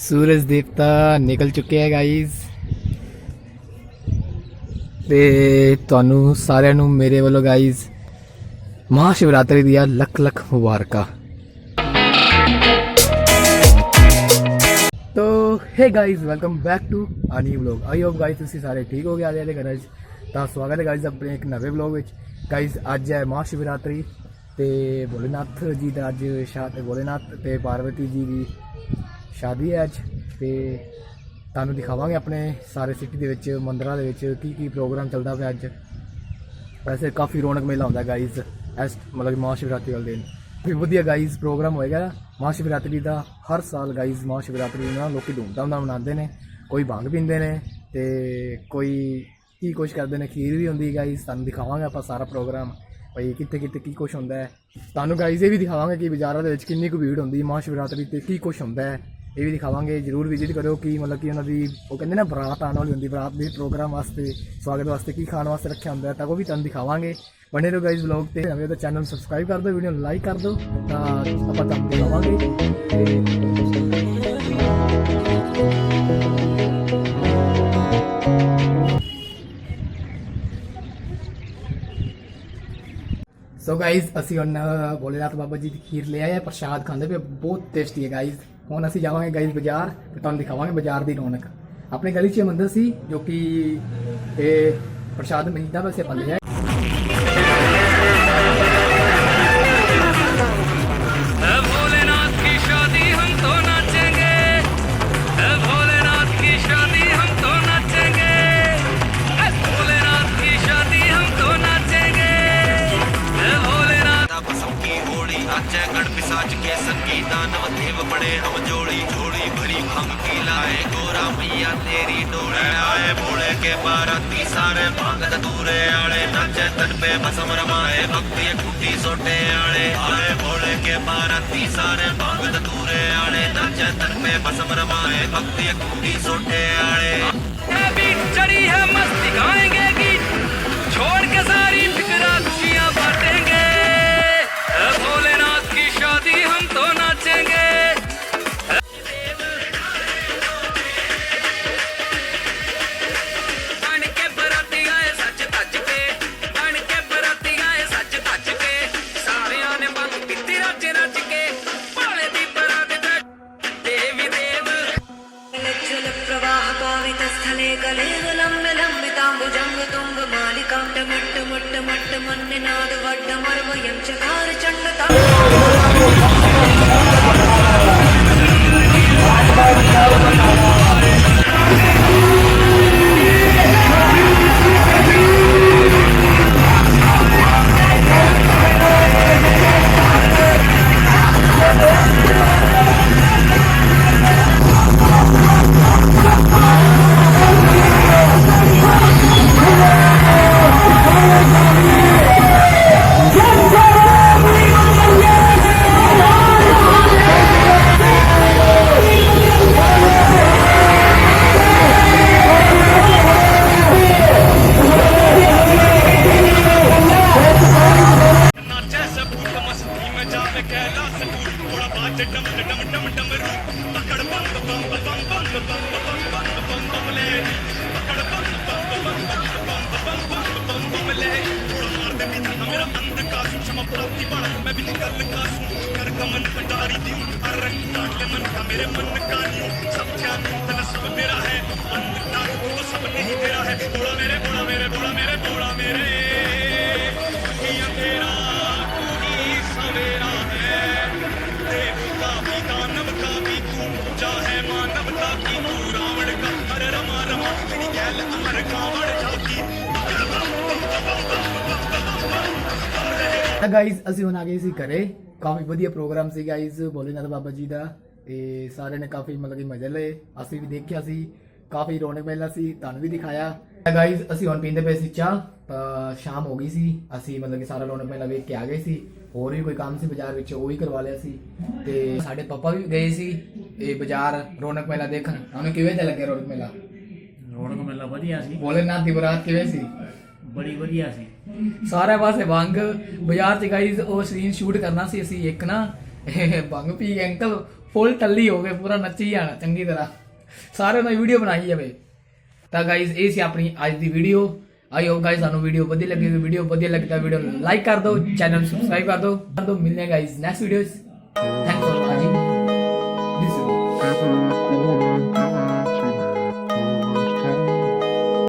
ਸੂਰਜ ਦੇਵਤਾ ਨਿਕਲ ਚੁੱਕਿਆ ਹੈ ਗਾਇਜ਼ ਤੇ ਤੁਹਾਨੂੰ ਸਾਰਿਆਂ ਨੂੰ ਮੇਰੇ ਵੱਲੋਂ ਗਾਇਜ਼ ਮਹਾ ਸ਼ਿਵਰਾਤਰੀ ਦੀਆਂ ਲੱਖ ਲੱਖ ਮੁਬਾਰਕਾਂ। ਤੋ hey guys welcome back to a new vlog I hope guys ਤੁਸੀਂ ਸਾਰੇ ਠੀਕ ਹੋ ਗਏ ਆਲੇ ਵਾਲੇ ਘਰਾਂ। 'ਚ ਤਾਂ ਸਵਾਗਤ ਹੈ ਗਾਇਜ਼ ਆਪਣੇ ਇੱਕ ਨਵੇਂ ਵਲੌਗ ਵਿੱਚ। ਗਾਇਜ਼ ਅੱਜ ਹੈ ਮਹਾ ਸ਼ਿਵਰਾਤਰੀ ਤੇ ਭੋਲੇਨਾਥ ਜੀ ਦਾ ਅੱਜ ਸ਼ਾਦ ਭੋਲੇਨਾਥ ਤੇ ਪਾਰਵਤੀ ਜੀ ਦੀ ਸ਼ਾਦੀ ਹੈ ਅੱਜ। ਤੇ ਤੁਹਾਨੂੰ ਦਿਖਾਵਾਂਗੇ ਆਪਣੇ ਸਾਰੇ ਸਿਟੀ ਦੇ ਵਿੱਚ, ਮੰਦਰਾਂ ਦੇ ਵਿੱਚ ਕੀ ਕੀ ਪ੍ਰੋਗਰਾਮ ਚੱਲਦਾ ਪਿਆ ਅੱਜ। ਵੈਸੇ ਕਾਫੀ ਰੌਣਕ ਮੇਲਾ ਹੁੰਦਾ ਗਾਈਜ਼ ਐਸ ਮਤਲਬ ਕਿ ਮਹਾਸ਼ਿਵਰਾਤਰੀ ਵਾਲੇ ਦਿਨ। ਵੀ ਵਧੀਆ ਗਾਈਜ਼ ਪ੍ਰੋਗਰਾਮ ਹੋਏਗਾ। ਮਹਾਸ਼ਿਵਰਾਤਰੀ ਦਾ ਹਰ ਸਾਲ ਗਾਈਜ਼ ਮਹਾਸ਼ਿਵਰਾਤਰੀ ਨੂੰ ਨਾ ਲੋਕੀ ਧੂਮਧਾਮ ਨਾਲ ਮਨਾਉਂਦੇ ਨੇ। ਕੋਈ ਭੰਗ ਪੀਂਦੇ ਨੇ ਤੇ ਕੋਈ ਕੀ ਕੁਛ ਕਰਦੇ ਨੇ, ਖੀਰ ਵੀ ਹੁੰਦੀ ਗਾਈਜ਼ ਤੁਹਾਨੂੰ ਦਿਖਾਵਾਂਗੇ ਆਪਾਂ ਸਾਰਾ ਪ੍ਰੋਗਰਾਮ ਭਈ ਕਿੱਥੇ ਕਿੱਥੇ ਕੀ ਕੁਛ ਹੁੰਦਾ ਹੈ। ਤੁਹਾਨੂੰ ਗਾਈਜ਼ ਇਹ ਵੀ ਦਿਖਾਵਾਂਗੇ ਕਿ ਬਾਜ਼ਾਰਾਂ ਦੇ ਵਿੱਚ ਕਿੰਨੀ ਕੁ ਭੀੜ ਹੁੰਦੀ ਹੈ ਮਹਾਸ਼ਿਵਰਾਤਰੀ ਤੇ ਕੀ ਕੁਛ ਹੁੰਦਾ ਹੈ। ਇਹ ਵੀ ਦਿਖਾਵਾਂਗੇ, ਜਰੂਰ ਵਿਜ਼ਿਟ ਕਰਿਓ ਕਿ ਮਤਲਬ ਕਿ ਉਹਨਾਂ ਦੀ, ਉਹ ਕਹਿੰਦੇ ਨਾ ਬਰਾਤ ਆਉਣ ਵਾਲੀ ਹੁੰਦੀ, ਬਰਾਤ ਦੇ ਪ੍ਰੋਗਰਾਮ ਵਾਸਤੇ, ਸਵਾਗਤ ਵਾਸਤੇ, ਕੀ ਖਾਣ ਵਾਸਤੇ ਰੱਖਿਆ ਹੁੰਦਾ, ਤਾਂ ਉਹ ਵੀ ਤੁਹਾਨੂੰ ਦਿਖਾਵਾਂਗੇ। ਬਣੇ ਰਹੋ ਗਾਇਜ਼ ਵਲੌਗ ਤੇ, ਨਵੇਂ ਤਾਂ ਚੈਨਲ ਨੂੰ ਸਬਸਕ੍ਰਾਈਬ ਕਰ ਦਿਓ ਵੀਡੀਓ ਨੂੰ ਲਾਈਕ ਕਰ ਦਿਓ, ਤਾਂ ਆਪਾਂ ਤੁਹਾਨੂੰ ਦਿਖਾਵਾਂਗੇ। ਸੋ ਗਾਇਜ਼ ਅਸੀਂ ਹੁਣ ਭੋਲੇਨਾਥ ਬਾਬਾ ਜੀ ਦੀ ਖੀਰ ਲੈ ਆਏ ਪ੍ਰਸ਼ਾਦ ਖਾਂਦੇ ਪਏ ਬਹੁਤ ਟੇਸਟੀ ਹੈ ਗਾਇਜ਼ ਹੁਣ ਅਸੀਂ ਜਾਵਾਂਗੇ ਗਾਇਜ਼ ਬਾਜ਼ਾਰ ਤੇ ਤੁਹਾਨੂੰ ਦਿਖਾਵਾਂਗੇ ਬਾਜ਼ਾਰ ਦੀ ਰੌਣਕ। ਆਪਣੇ ਗਲੀ 'ਚ ਇਹ ਮੰਦਿਰ ਸੀ ਜੋ ਕਿ ਇਹ ਪ੍ਰਸ਼ਾਦ ਮਿਲਦਾ ਵੈਸੇ ਆਪਾਂ ਲੈ भंग की लाए गोरा मैया, तेरी डोले आए भोले के बाराती सारे भाँग दूरे आले नाचे तन पे बसम रमाए, भक्ति कुटी सोटे आले आए भोले के बाराती सारे भाँग दूरे आले नाचे तन पे बसम रमाए, भक्ति कुटी सोटे आले चढ़ी है मस्ती गाएँगे மண்ணினாடு வட்ட மரபு எம் சகாறு சண்ட ਮੈਂ ਕਹਿਦਾ ਸਕੂਲ ਥੋੜਾ ਬਾਅਦ ਚ ਟਮ ਟਮ ਟਮ ਟਮਰੂ ਪਕੜ ਬੰਦ ਬੰਦ ਬੰਦ ਬੰਦ ਬੰਦ ਬੰਦ ਬੰਦ ਬੰਦ ਬਲੇ ਪਕੜ ਬੰਦ ਬੰਦ ਬੰਦ ਬੰਦ ਬੰਦ ਬੰਦ ਬੰਦ ਬੰਦ ਬਲੇ ਥੋੜਾ ਮਾਰ ਦੇ ਵੀ ਤਾਂ ਮੇਰਾ ਅੰਦ ਕਾਸੂ ਸ਼ਮ ਪ੍ਰਾਪਤੀ ਬਣ ਮੈਂ ਵੀ ਨਿਕਲ ਕਾਸੂ ਕਰ ਕਮਨ ਕਟਾਰੀ ਦੀ ਅਰ ਕਾਟੇ ਮਨ ਕਾ ਮੇਰੇ ਮਨ ਕਾ ਨਹੀਂ ਸਭ ਕਿਆ ਤਨ ਸਭ ਮੇਰਾ ਹੈ ਅੰਦ ਕਾਸੂ ਸਭ ਨਹੀਂ ਤੇਰਾ ਹੈ ਥੋੜਾ ਮੇਰੇ ਥੋੜਾ ਮੇਰੇ ਥੋੜਾ ਮੇਰੇ ਤਾਂ ਗਾਇਜ਼ ਅਸੀਂ ਹੁਣ ਆ ਗਏ ਸੀ ਘਰੇ। ਕਾਫੀ ਵਧੀਆ ਪ੍ਰੋਗਰਾਮ ਸੀ ਗਾਇਜ਼ ਭੋਲੇਨਾਥ ਬਾਬਾ ਜੀ ਦਾ। ਤੇ ਸਾਰਿਆਂ ਨੇ ਕਾਫੀ ਮਤਲਬ ਕਿ ਮਜ਼ੇ ਲਏ। ਅਸੀਂ ਵੀ ਦੇਖਿਆ ਸੀ। ਕਾਫੀ ਰੌਣਕ ਮੇਲਾ ਸੀ ਤੁਹਾਨੂੰ ਵੀ ਦਿਖਾਇਆ। ਗਾਇਜ਼ ਅਸੀਂ ਹੁਣ ਪੀਂਦੇ ਪਏ ਸੀ ਚਾਹ। ਤਾਂ ਸ਼ਾਮ ਹੋ ਗਈ ਸੀ। ਅਸੀਂ ਮਤਲਬ ਕਿ ਸਾਰਾ ਰੌਣਕ ਮੇਲਾ ਵੇਖ ਕੇ ਆ ਗਏ ਸੀ। ਹੋਰ ਵੀ ਕੋਈ ਕੰਮ ਸੀ ਬਾਜ਼ਾਰ ਵਿੱਚ ਉਹ ਵੀ ਕਰਵਾ ਲਿਆ ਸੀ। ਤੇ ਸਾਡੇ ਪਾਪਾ ਵੀ ਗਏ ਸੀ। ਇਹ ਬਾਜ਼ਾਰ ਰੌਣਕ ਮੇਲਾ ਦੇਖਣ। ਉਹਨੂੰ ਕਿਵੇਂ ਲੱਗਿਆ ਰੌਣਕ ਮੇਲਾ? ਰੌਣਕ ਮੇਲਾ ਵਧੀਆ ਸੀ। ਭੋਲੇਨਾਥ ਦੀ ਬਰਾਤ ਕਿਵੇਂ ਸੀ? ਬੜੀ ਵਧੀਆ ਸੀ। ਸਾਰੇ ਪਾਸੇ ਭੰਗ ਬਾਜ਼ਾਰ ਚ ਗਾਈਜ਼ ਉਹ ਸੀਨ ਸ਼ੂਟ ਕਰਨਾ ਸੀ ਅਸੀਂ, ਇੱਕ ਨਾ, ਇਹ ਭੰਗ ਪੀ ਕੇ ਅੰਕਲ ਫੁੱਲ ਟੱਲੀ ਹੋ ਗਏ, ਪੂਰਾ ਨੱਚੀ ਜਾਣਾ, ਚੰਗੀ ਤਰ੍ਹਾਂ। ਸਾਰਿਆਂ ਨੇ ਵੀਡੀਓ ਬਣਾਈ ਜਾਵੇ। ਤਾਂ ਗਾਇਜ਼ ਇਹ ਸੀ ਆਪਣੀ ਅੱਜ ਦੀ ਵੀਡੀਓ ਆਈ ਹੋਪ ਗਾਇਜ਼ ਤੁਹਾਨੂੰ ਵੀਡੀਓ ਵਧੀਆ ਲੱਗੀ ਵੀਡੀਓ ਵਧੀਆ ਲੱਗੀ ਤਾਂ ਵੀਡੀਓ ਲਾਈਕ ਕਰ ਦਿਓ ਚੈਨਲ ਸਬਸਕ੍ਰਾਈਬ ਕਰ ਦਿਓ। ਕਰ ਦਿਓ ਮਿਲਨੇ ਗਾਇਜ਼ ਨੈਕਸਟ ਵੀਡੀਓਜ਼ ਥੈਂਕ